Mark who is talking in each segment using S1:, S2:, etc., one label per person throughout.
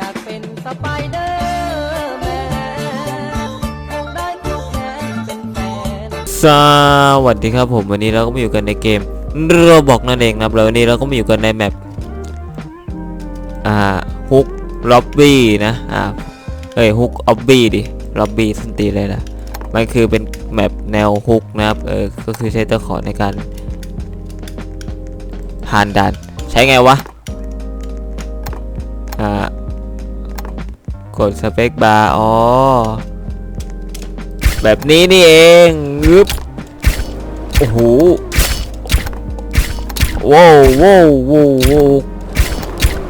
S1: อยากเป็นสไปเดอร์แมนคงได้ตัวแทนเป็นแฟน
S2: สวัสดีครับผมวันนี้เราก็มาอยู่กันในเกมโรบอกนั่นเองนะครับแล้ววันนี้เราก็มาอยู่กันในแมปอ่าฮุกล็อบบี้นะอ่าเอ้ยฮุกออบบี้ดิล็อบบี้สันตีเลยนะมันคือเป็นแมปแนวฮุกนะครับเออก็คือใช้ตะขอในการผ่านด่านใช้ไงวะ กดสเปคบาร์อ๋อ แบบนี้นี่เองงึบโอ้โหว้าวว้าวว้าวว้ว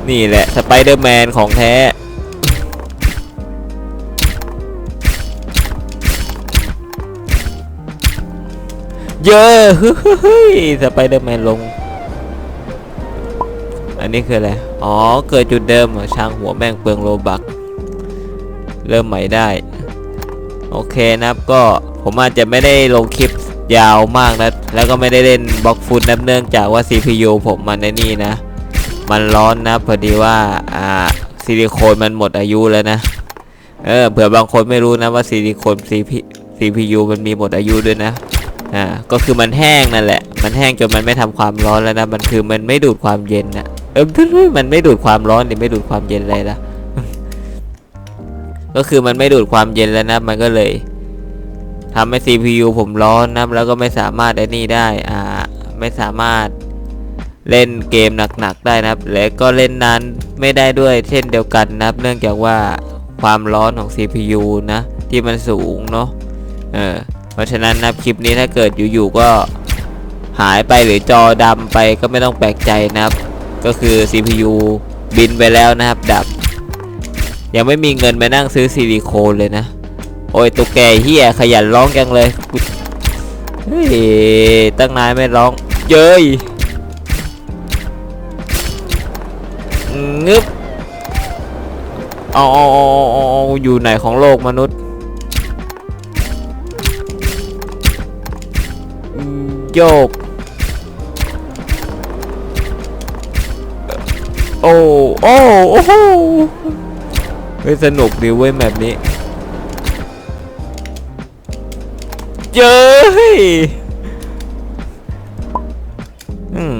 S2: นี่แหละสไปเดอร์แมนของแท้ เยอะเฮ้ยสไปเดอร์แมนลง อันนี้คืออะไร อ๋อ เกิดจุดเดิมช่างหัวแม่งเปลืองโลบัก เริ่มใหม่ได้ โอเคนะครับก็ผมอาจจะไม่ได้ลงคลิปยาวมากนะแล้วก็ไม่ได้เล่นบล็อกฟุตนะเนื่องจากว่า CPU ผมมันในนี่นะ มันร้อนนะพอดีว่าอ่าซิลิโคนมันหมดอายุแล้วนะเออเผื่อบางคนไม่รู้นะว่าซิลิโคน CPU มันมีหมดอายุด้วยนะอ่าก็คือมันแห้งนั่นแหละ มันแห้งจนมันไม่ทำความร้อนแล้วนะมันคือมันไม่ดูดความเย็นนะเออมันไม่ดูดความร้อนหรือไม่ดูดความเย็นอะไรละ ก็คือมันไม่ดูดความเย็นแล้วนะมันก็เลยทำให้ CPU ผมร้อนนะแล้วก็ไม่สามารถไอ้นี่ได้อ่าไม่สามารถเล่นเกมหนักๆได้นะครับ และก็เล่นนานไม่ได้ด้วยเช่นเดียวกันนะครับ เนื่องจากว่าความร้อนของ CPU นะ ที่มันสูงเนาะเออเพราะฉะนั้นนะครับคลิปนี้ถ้าเกิดอยู่ๆก็หายไปหรือจอดำไปก็ไม่ต้องแปลกใจนะครับ ก็คือ CPU บินไปแล้วนะครับ ดับ ยังไม่มีเงินไปนั่งซื้อซิลิโคนเลยนะ โอ้ยตุ๊กแกเฮียขยันร้องจังเลยเฮ้ยตั้งนานไม่ร้องเย้ยงึบเอาเอาเอาอยู่ไหนของโลกมนุษย์โยก โอ้ โอ้ โอ้ ฮ้ยสนุกดีเว้ยแบบนี้เย้ยอืม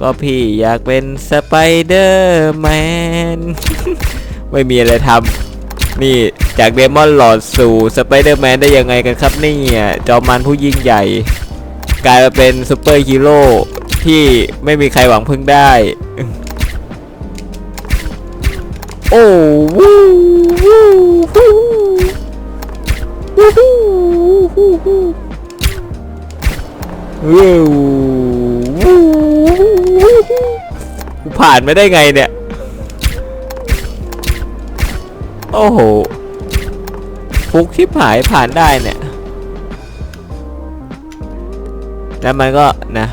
S2: ก็พี่อยากเป็นสไปเดอร์แมน ไม่มีอะไรทำนี่จากเดมอนหลอดสู่สไปเดอร์แมนได้ยังไงกันครับนี่จอมันผู้ยิ่งใหญ่ กลายมาเป็นซูเปอร์ฮีโร่ที่ไม่มีใครหวังพึ่งได้ โอ้วู้วู้วู้วู้วู้วู้วู้วู้วู้กูผ่านไม่ได้ไงเนี่ย โอ้โหฟุกชิบหายผ่านได้เนี่ย แล้วมันก็นะ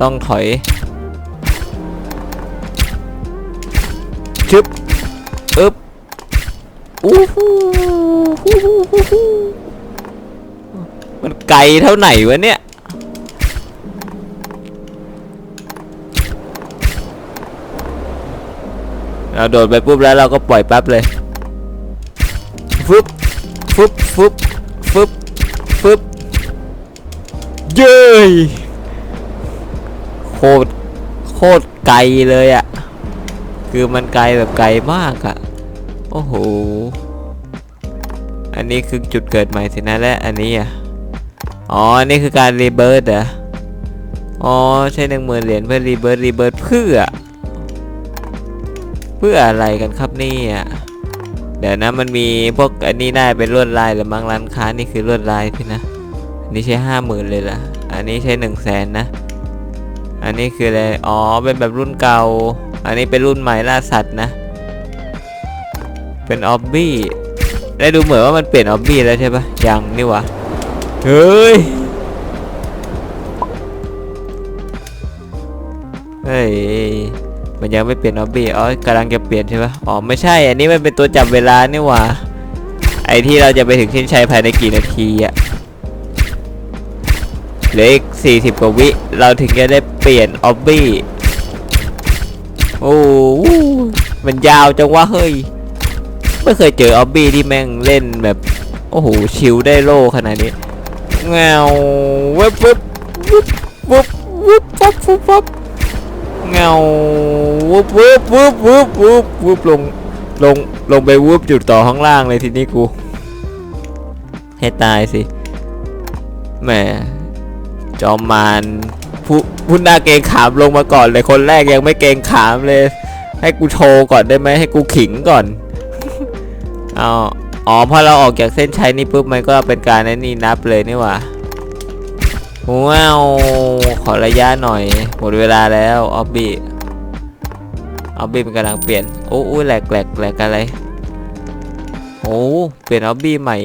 S2: ต้องถอย ชึบอึบอู้หูฮู้ฮู้ฮู้ฮู้มันไกลเท่าไหนวะเนี่ย เราโดดไปปุ๊บแล้วเราก็ปล่อยปั๊บเลยฟึบฟึบฟึบฟึบฟึบเย้ยโคตรโคตรไกลเลยอะ คือมันไกลแบบไกลมากอะโอ้โห อันนี้คือจุดเกิดใหม่สินะและอันนี้อะ อ๋อนนี้คือการรีเบิร์ดเหรอ อ๋อ ใช้หนึ่งหมื่นเหรียญเพื่อรีเบิร์ดรีเบิร์ดเพื่อ เพื่ออะไรกันครับนี่ยเดี๋ยวนะมันมีพวกอันนี้ได้เป็นลวดลายหรือมั้งร้านค้านี่คือลวดลายพี่นะ อันนี้ใช้ห้าหมื่นเลยล่ะ อันนี้ใช้หนึ่งแสนนะ อันนี้คืออะไร อ๋อ เป็นแบบรุ่นเก่า อันนี้เป็นรุ่นใหม่ล่าสัตว์นะ เป็นออบบี้ได้ดูเหมือนว่ามันเปลี่ยนออบบี้แล้วใช่ปะยังนี่วะเฮ้ยเฮ้ยมันยังไม่เปลี่ยนออบบี้อ๋อกำลังจะเปลี่ยนใช่ปะอ๋อไม่ใช่ อันนี้มันเป็นตัวจับเวลานี่หว่าไอที่เราจะไปถึงเส้นชัยภายในกี่นาทีอะเหลืออีก40 กว่าวิ เราถึงจะได้เปลี่ยนออบบี้ โอ้มันยาวจังวะเฮ้ย ไม่เคยเจอออบบี้ที่แม่งเล่นแบบ โอ้โห ชิลได้โล่ขนาดนี้เงาเว็บเว็บวุบวุบวุบวับวุบวับเงาวุบวุบวุบวุบวุบวุบลงลงลงไปวุบจุดต่อข้างล่างเลยทีนี้กูให้ตายสิแหมจอมมาร ผู้ผู้หน้าเกรงขามลงมาก่อนเลยคนแรกยังไม่เกรงขามเลย ให้กูโชว์ก่อนได้ไหมให้กูขิงก่อนเอาอ๋อพอเราออกจากเส้นชัยนี่ปุ๊บมันก็เป็นการไอ้นี่นับเลยนี่หว่าว้าวขอระยะหน่อย หมดเวลาแล้วออบบี้ออบบี้มันกำลังเปลี่ยนโอ้โอ้แหลกแหลกแหลกอะไรโอ้เปลี่ยนออบบี้ใหม่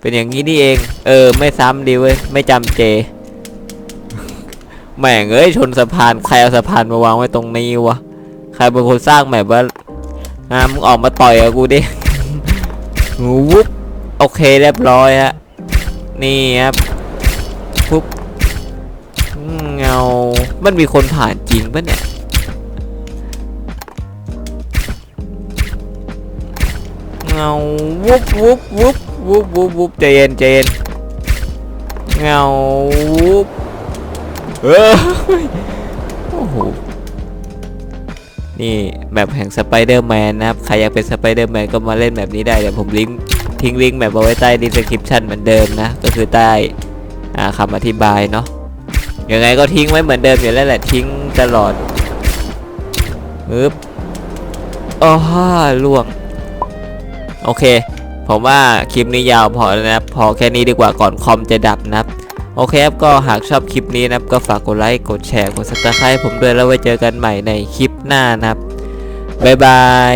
S2: เป็นอย่างนี้นี่เอง เออ ไม่ซ้ำดีเว้ย ไม่จำเจ แม่งเอ้ยชนสะพานใครเอาสะพานมาวางไว้ตรงนี้วะใครเป็นคนสร้างแมปว่าอ่ามึงออกมาต่อยกับกูดิวุ๊บโอเคเรียบร้อยฮะนี่ครับปุ๊บเงา มันมีคนผ่านจริงปะเนี่ยเงาวุบวุบวุบวุบวุบวุบใจเย็นใจเย็นเงาวุบ เออโอ้โห นี่แบบแห่งสไปเดอร์แมนนะครับ ใครอยากเป็นสไปเดอร์แมนก็มาเล่นแบบนี้ได้ เดี๋ยวผมลิงก์ทิ้งลิงก์แบบเอาไว้ใต้ดีสคริปชันเหมือนเดิมนะ ก็คือใต้อ่าคำอธิบายเนาะยังไงก็ทิ้งไว้เหมือนเดิมอยู่แล้วแหละทิ้งตลอดอึ๊บอ้อล่วง โอเค ผมว่าคลิปนี้ยาวพอแล้วนะพอแค่นี้ดีกว่าก่อนคอมจะดับนะครับ โอเคครับก็หากชอบคลิปนี้นะครับก็ฝากกดไลค์กดแชร์กดซับสไครต์ผมด้วยแล้วไว้เจอกันใหม่ในคลิปหน้านะครับบ๊ายบาย